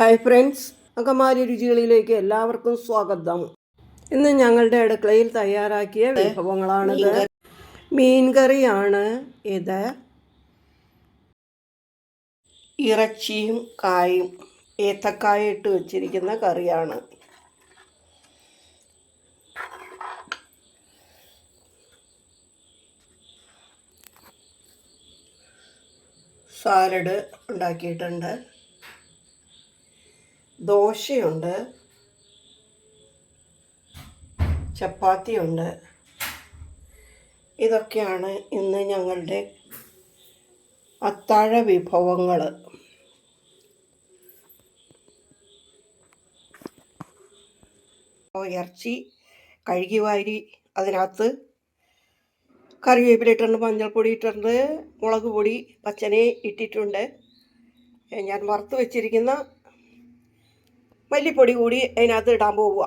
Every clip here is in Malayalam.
ഹായ് ഫ്രണ്ട്സ് അങ്കമാരി രുചികളിലേക്ക് എല്ലാവർക്കും സ്വാഗതം. ഇന്ന് ഞങ്ങളുടെ അടുക്കളയിൽ തയ്യാറാക്കിയ വിഭവങ്ങളാണിത്. മീൻകറിയാണ് ഇത്. ഇറച്ചിയും കായും ഏത്തക്കായ ഇട്ട് വെച്ചിരിക്കുന്ന കറിയാണ്. സാലഡ് ഉണ്ടാക്കിയിട്ടുണ്ട്. ദോശയുണ്ട്. ചപ്പാത്തിയുണ്ട്. ഇതൊക്കെയാണ് ഇന്ന് ഞങ്ങളുടെ അത്താഴ വിഭവങ്ങൾ ഇറച്ചി കഴുകി വാരി അതിനകത്ത് കറിവേപ്പില ഇട്ടിട്ടുണ്ട് മഞ്ഞൾപ്പൊടി ഇട്ടിട്ടുണ്ട് മുളക് പൊടി പച്ചനെ ഇട്ടിട്ടുണ്ട്. ഞാൻ വറുത്ത് വെച്ചിരിക്കുന്ന മല്ലിപ്പൊടി കൂടി അതിനകത്ത് ഇടാൻ പോവുക.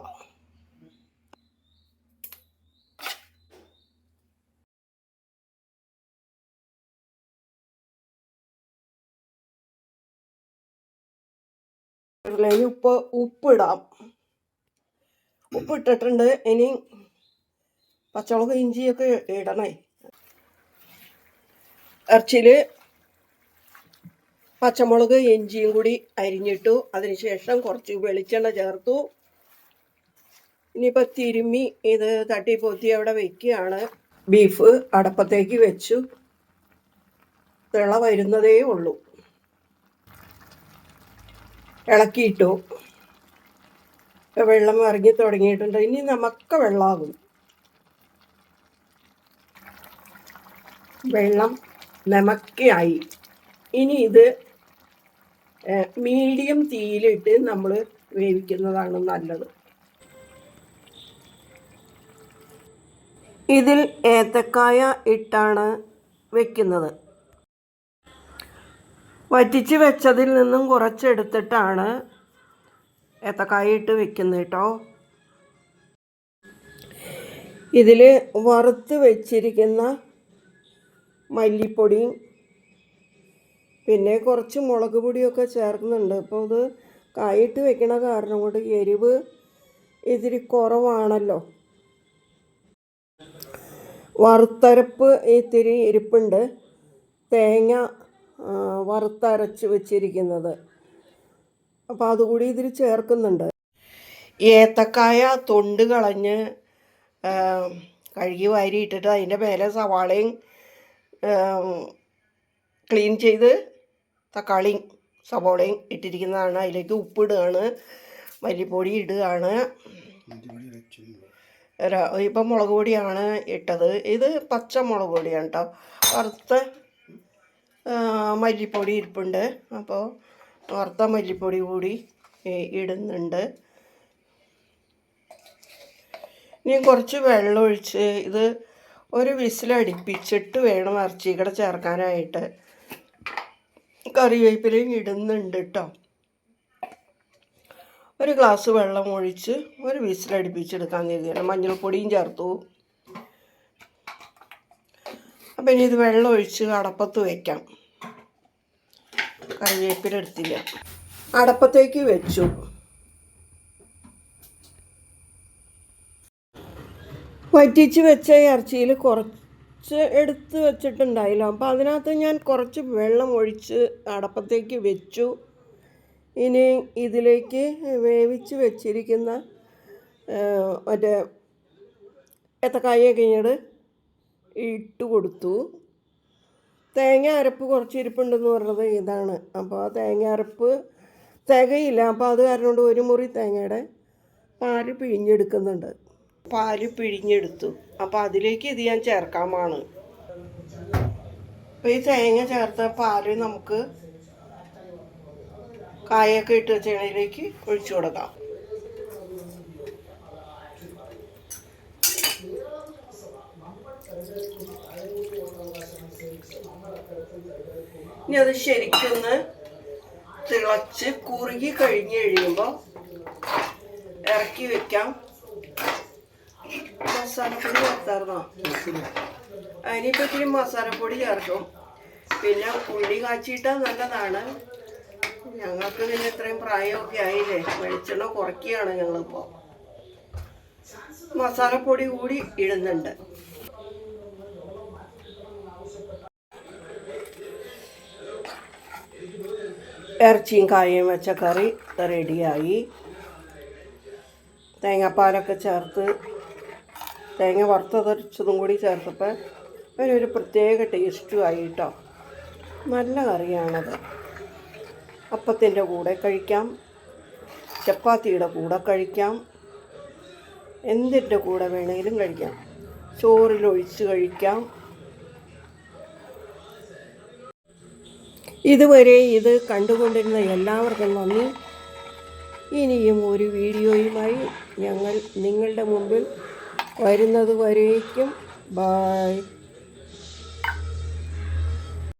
അതിലേക്ക് ഉപ്പ് ഉപ്പിടാം ഉപ്പിട്ടിട്ടുണ്ട് ഇനി പച്ചമുളക് ഇഞ്ചിയൊക്കെ ഇടണേ. ഇറച്ചിയിൽ പച്ചമുളക് ഇഞ്ചിയും കൂടി അരിഞ്ഞിട്ടു. അതിനുശേഷം കുറച്ച് വെളിച്ചെണ്ണ ചേർത്തു. ഇനിയിപ്പോൾ തിരുമ്മി ഇത് തട്ടി പൊത്തി അവിടെ വെക്കുകയാണ്. ബീഫ് അടപ്പത്തേക്ക് വെച്ചു. തിള വരുന്നതേ ഉള്ളൂ. ഇളക്കിയിട്ടു. വെള്ളം ഇറങ്ങി തുടങ്ങിയിട്ടുണ്ട്. ഇനി നമുക്ക് വെള്ളമാകും വെള്ളം നമക്കായി ഇനി ഇത് മീഡിയം തീയിലിട്ട് നമ്മൾ വേവിക്കുന്നതാണ് നല്ലത്. ഇതിൽ ഏത്തക്കായ ഇട്ടാണ് വെക്കുന്നത്. വറ്റിച്ച് വെച്ചതിൽ നിന്നും കുറച്ചെടുത്തിട്ടാണ് ഏത്തക്കായ ഇട്ട് വെക്കുന്നത് കേട്ടോ. ഇതിൽ വറുത്ത് വെച്ചിരിക്കുന്ന മല്ലിപ്പൊടിയും പിന്നെ കുറച്ച് മുളക് പൊടിയൊക്കെ ചേർക്കുന്നുണ്ട്. അപ്പോൾ അത് കായിട്ട് വെക്കണ കാരണം കൊണ്ട് എരിവ് ഇതിരി കുറവാണല്ലോ. വറുത്തരപ്പ് ഇത്തിരി ഇരിപ്പുണ്ട്. തേങ്ങ വറുത്തരച്ച് വെച്ചിരിക്കുന്നത്. അപ്പോൾ അതുകൂടി ഇതിൽ ചേർക്കുന്നുണ്ട്. ഏത്തക്കായ തൊണ്ട് കളഞ്ഞ് കഴുകി കഴുകി വാരിയിട്ടിട്ട് അതിന്റെ മേലെ സവാളയും ക്ലീൻ ചെയ്ത് തക്കാളിയും സവോളയും ഇട്ടിരിക്കുന്നതാണ്. അതിലേക്ക് ഉപ്പിടുകയാണ്. മല്ലിപ്പൊടി ഇടുകയാണ്. ഇപ്പം മുളക് പൊടിയാണ് ഇട്ടത്. ഇത് പച്ച മുളക് പൊടിയാണ് കേട്ടോ വറുത്ത മല്ലിപ്പൊടി ഇരിപ്പുണ്ട്. അപ്പോൾ വറുത്ത മല്ലിപ്പൊടി കൂടി ഇടുന്നുണ്ട്. ഇനി കുറച്ച് വെള്ളമൊഴിച്ച് ഇത് ഒരു വിസിലടിപ്പിച്ചിട്ട് വേണം ഇറച്ചിക്കട ചേർക്കാനായിട്ട്. കറിവേപ്പിലയും ഇടുന്നുണ്ട് കേട്ടോ ഒരു ഗ്ലാസ് വെള്ളം ഒഴിച്ച് ഒരു വിസിലടിപ്പിച്ചെടുക്കാൻ കരുതിയാണ്. മഞ്ഞൾപ്പൊടിയും ചേർത്തു. അപ്പം ഇനി ഇത് വെള്ളം ഒഴിച്ച് അടപ്പത്ത് വയ്ക്കാം കറിവേപ്പില എടുത്തില്ല. അടപ്പത്തേക്ക് വെച്ചു. വറ്റിച്ച് വെച്ച ഇറച്ചിയിൽ കുറച്ച് എടുത്ത് വെച്ചിട്ടുണ്ടായില്ല. അപ്പോൾ അതിനകത്ത് ഞാൻ കുറച്ച് വെള്ളം ഒഴിച്ച് അടപ്പത്തേക്ക് വെച്ചു. ഇനി ഇതിലേക്ക് വേവിച്ച് വെച്ചിരിക്കുന്ന മറ്റേ ഏത്തക്കായൊക്കെ ഇങ്ങോട്ട് ഇട്ട് കൊടുത്തു. തേങ്ങ അരപ്പ് കുറച്ച് ഇരിപ്പുണ്ടെന്ന് പറഞ്ഞത് ഇതാണ്. അപ്പോൾ ആ തേങ്ങ അരപ്പ് തികയില്ല. അപ്പോൾ അത് കാരണം കൊണ്ട് ഒരു മുറി തേങ്ങയുടെ പാൽ പിഴിഞ്ഞെടുക്കുന്നുണ്ട്. പാൽ പിഴിഞ്ഞെടുത്തു. അപ്പോൾ അതിലേക്ക് ഇത് ഞാൻ ചേർക്കാമാണ് അപ്പോൾ ഈ തേങ്ങ ചേർത്ത പാൽ നമുക്ക് കായൊക്കെ ഇട്ട് വെച്ചതിലേക്ക് ഒഴിച്ചു കൊടുക്കാം. ഇനി അത് ശരിക്കൊന്ന് തിളച്ച് കുറുകി കഴിഞ്ഞ് കഴിയുമ്പോൾ ഇറക്കി വെക്കാം. മസാലപ്പൊടി ചേർത്തായിരുന്നോ? അതിനിപ്പോൾ ഇത്തിരി മസാലപ്പൊടി ചേർക്കും. പിന്നെ ഉള്ളി കാച്ചിട്ടാൽ നല്ലതാണ്. ഞങ്ങൾക്ക് പിന്നെ ഇത്രയും പ്രായമൊക്കെ ആയില്ലേ? വെളിച്ചെണ്ണ കുറയ്ക്കുകയാണ് ഞങ്ങളിപ്പോൾ മസാലപ്പൊടി കൂടി ഇടുന്നുണ്ട്. ഇറച്ചിയും കായയും വെച്ച കറി റെഡിയായി. തേങ്ങാപ്പാലൊക്കെ ചേർത്ത് തേങ്ങ വറുത്തതരച്ചതും കൂടി ചേർത്തപ്പോൾ അതിനൊരു പ്രത്യേക ടേസ്റ്റും ആയി കേട്ടോ നല്ല കറിയാണത്. അപ്പത്തിന്റെ കൂടെ കഴിക്കാം. ചപ്പാത്തിയുടെ കൂടെ കഴിക്കാം. എന്തിന്റെ കൂടെ വേണമെങ്കിലും കഴിക്കാം. ചോറിലൊഴിച്ച് കഴിക്കാം. ഇതുവരെ ഇത് കണ്ടുകൊണ്ടിരുന്ന എല്ലാവർക്കും നന്ദി. ഇനിയും ഒരു വീഡിയോയുമായി ഞങ്ങൾ നിങ്ങളുടെ മുമ്പിൽ വരുന്നത് വരേക്കും. ബായ്